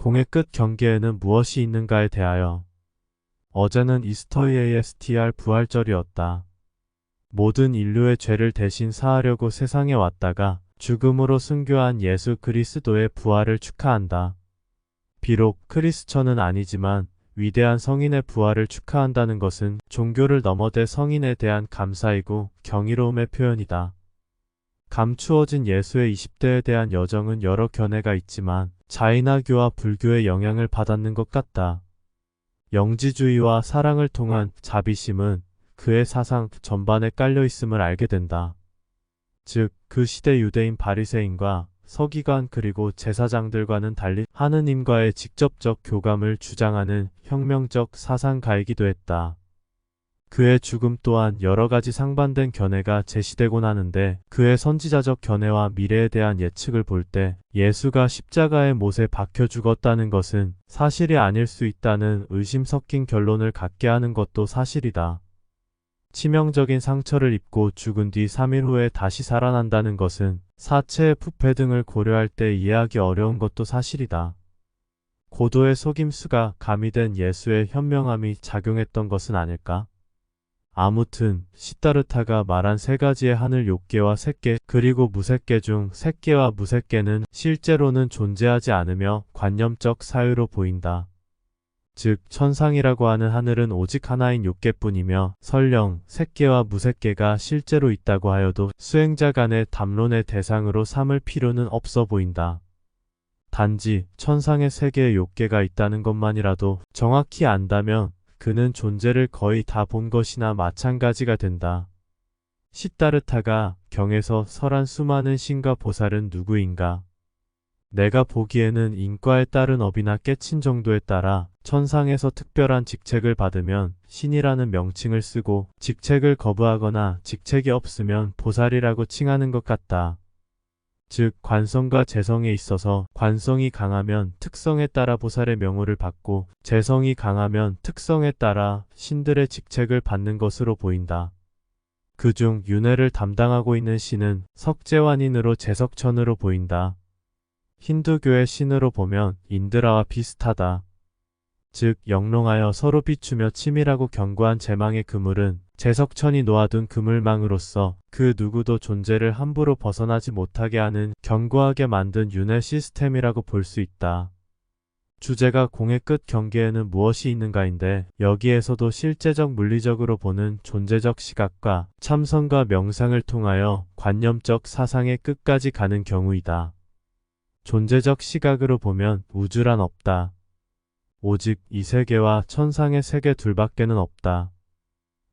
공의 끝 경계에는 무엇이 있는가에 대하여 어제는 이스터이에스TR 부활절이었다. 모든 인류의 죄를 대신 사하려고 세상에 왔다가 죽음으로 순교한 예수 그리스도의 부활을 축하한다. 비록 크리스천은 아니지만 위대한 성인의 부활을 축하한다는 것은 종교를 넘어대 성인에 대한 감사이고 경이로움의 표현이다. 감추어진 예수의 20대에 대한 여정은 여러 견해가 있지만 자이나교와 불교의 영향을 받았는 것 같다. 영지주의와 사랑을 통한 자비심은 그의 사상 전반에 깔려 있음을 알게 된다. 즉, 그 시대 유대인 바리새인과 서기관 그리고 제사장들과는 달리 하느님과의 직접적 교감을 주장하는 혁명적 사상가이기도 했다. 그의 죽음 또한 여러 가지 상반된 견해가 제시되곤 하는데 그의 선지자적 견해와 미래에 대한 예측을 볼 때 예수가 십자가의 못에 박혀 죽었다는 것은 사실이 아닐 수 있다는 의심 섞인 결론을 갖게 하는 것도 사실이다. 치명적인 상처를 입고 죽은 뒤 3일 후에 다시 살아난다는 것은 사체의 부패 등을 고려할 때 이해하기 어려운 것도 사실이다. 고도의 속임수가 가미된 예수의 현명함이 작용했던 것은 아닐까? 아무튼 시타르타가 말한 세 가지의 하늘 욕계와 색계 그리고 무색계 중 색계와 무색계는 실제로는 존재하지 않으며 관념적 사유로 보인다. 즉 천상이라고 하는 하늘은 오직 하나인 욕계뿐이며 설령 색계와 무색계가 실제로 있다고 하여도 수행자 간의 담론의 대상으로 삼을 필요는 없어 보인다. 단지 천상의 세계의 욕계가 있다는 것만이라도 정확히 안다면 그는 존재를 거의 다 본 것이나 마찬가지가 된다. 시타르타가 경에서 설한 수많은 신과 보살은 누구인가? 내가 보기에는 인과에 따른 업이나 깨친 정도에 따라 천상에서 특별한 직책을 받으면 신이라는 명칭을 쓰고 직책을 거부하거나 직책이 없으면 보살이라고 칭하는 것 같다. 즉 관성과 재성에 있어서 관성이 강하면 특성에 따라 보살의 명호를 받고 재성이 강하면 특성에 따라 신들의 직책을 받는 것으로 보인다. 그중 윤회를 담당하고 있는 신은 석재환인으로 재석천으로 보인다. 힌두교의 신으로 보면 인드라와 비슷하다. 즉 영롱하여 서로 비추며 치밀하고 견고한 제망의 그물은 재석천이 놓아둔 그물망으로서 그 누구도 존재를 함부로 벗어나지 못하게 하는 견고하게 만든 윤회 시스템이라고 볼 수 있다. 주제가 공의 끝 경계에는 무엇이 있는가인데 여기에서도 실제적 물리적으로 보는 존재적 시각과 참선과 명상을 통하여 관념적 사상의 끝까지 가는 경우이다. 존재적 시각으로 보면 우주란 없다. 오직 이 세계와 천상의 세계 둘밖에는 없다.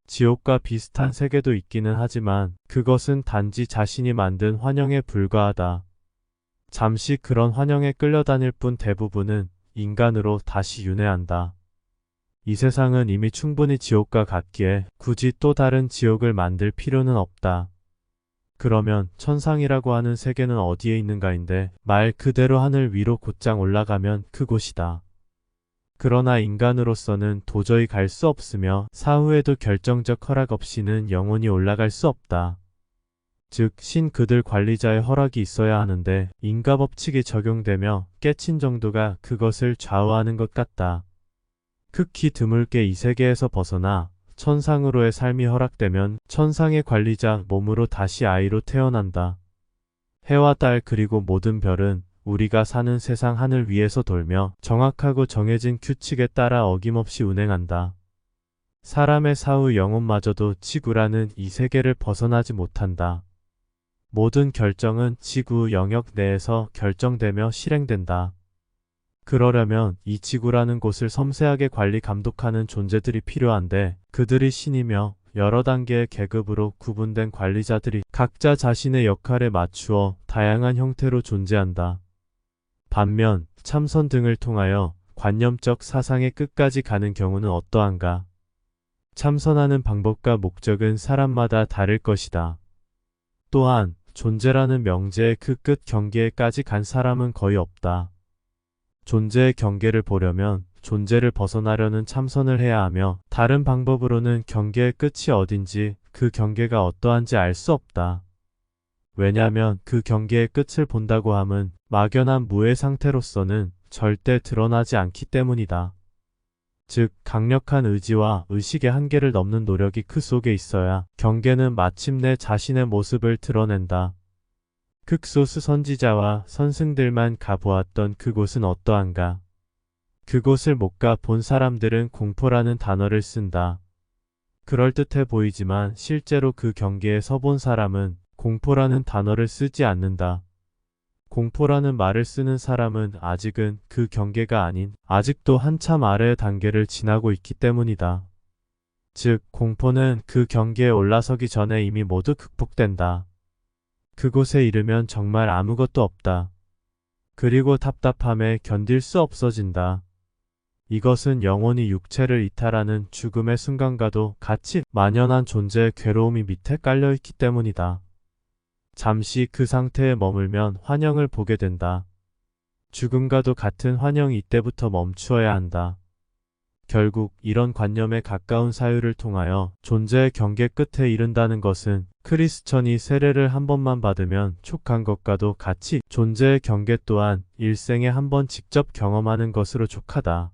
지옥과 비슷한 세계도 있기는 하지만 그것은 단지 자신이 만든 환영에 불과하다. 잠시 그런 환영에 끌려다닐 뿐 대부분은 인간으로 다시 윤회한다. 이 세상은 이미 충분히 지옥과 같기에 굳이 또 다른 지옥을 만들 필요는 없다. 그러면 천상이라고 하는 세계는 어디에 있는가인데 말 그대로 하늘 위로 곧장 올라가면 그곳이다. 그러나 인간으로서는 도저히 갈 수 없으며 사후에도 결정적 허락 없이는 영원히 올라갈 수 없다. 즉, 신 그들 관리자의 허락이 있어야 하는데 인가 법칙이 적용되며 깨친 정도가 그것을 좌우하는 것 같다. 극히 드물게 이 세계에서 벗어나 천상으로의 삶이 허락되면 천상의 관리자 몸으로 다시 아이로 태어난다. 해와 달 그리고 모든 별은 우리가 사는 세상 하늘 위에서 돌며 정확하고 정해진 규칙에 따라 어김없이 운행한다. 사람의 사후 영혼마저도 지구라는 이 세계를 벗어나지 못한다. 모든 결정은 지구 영역 내에서 결정되며 실행된다. 그러려면 이 지구라는 곳을 섬세하게 관리 감독하는 존재들이 필요한데 그들이 신이며 여러 단계의 계급으로 구분된 관리자들이 각자 자신의 역할에 맞추어 다양한 형태로 존재한다. 반면 참선 등을 통하여 관념적 사상의 끝까지 가는 경우는 어떠한가? 참선하는 방법과 목적은 사람마다 다를 것이다. 또한 존재라는 명제의 그 끝 경계에까지 간 사람은 거의 없다. 존재의 경계를 보려면 존재를 벗어나려는 참선을 해야 하며 다른 방법으로는 경계의 끝이 어딘지 그 경계가 어떠한지 알 수 없다. 왜냐하면 그 경계의 끝을 본다고 함은 막연한 무의 상태로서는 절대 드러나지 않기 때문이다. 즉, 강력한 의지와 의식의 한계를 넘는 노력이 그 속에 있어야 경계는 마침내 자신의 모습을 드러낸다. 극소수 선지자와 선승들만 가보았던 그곳은 어떠한가? 그곳을 못 가 본 사람들은 공포라는 단어를 쓴다. 그럴듯해 보이지만 실제로 그 경계에 서본 사람은 공포라는 단어를 쓰지 않는다. 공포라는 말을 쓰는 사람은 아직은 그 경계가 아닌 아직도 한참 아래의 단계를 지나고 있기 때문이다. 즉, 공포는 그 경계에 올라서기 전에 이미 모두 극복된다. 그곳에 이르면 정말 아무것도 없다. 그리고 답답함에 견딜 수 없어진다. 이것은 영원히 육체를 이탈하는 죽음의 순간과도 같이 만연한 존재의 괴로움이 밑에 깔려있기 때문이다. 잠시 그 상태에 머물면 환영을 보게 된다. 죽음과도 같은 환영이 이때부터 멈추어야 한다. 결국 이런 관념에 가까운 사유를 통하여 존재의 경계 끝에 이른다는 것은 크리스천이 세례를 한 번만 받으면 촉한 것과도 같이 존재의 경계 또한 일생에 한 번 직접 경험하는 것으로 촉하다.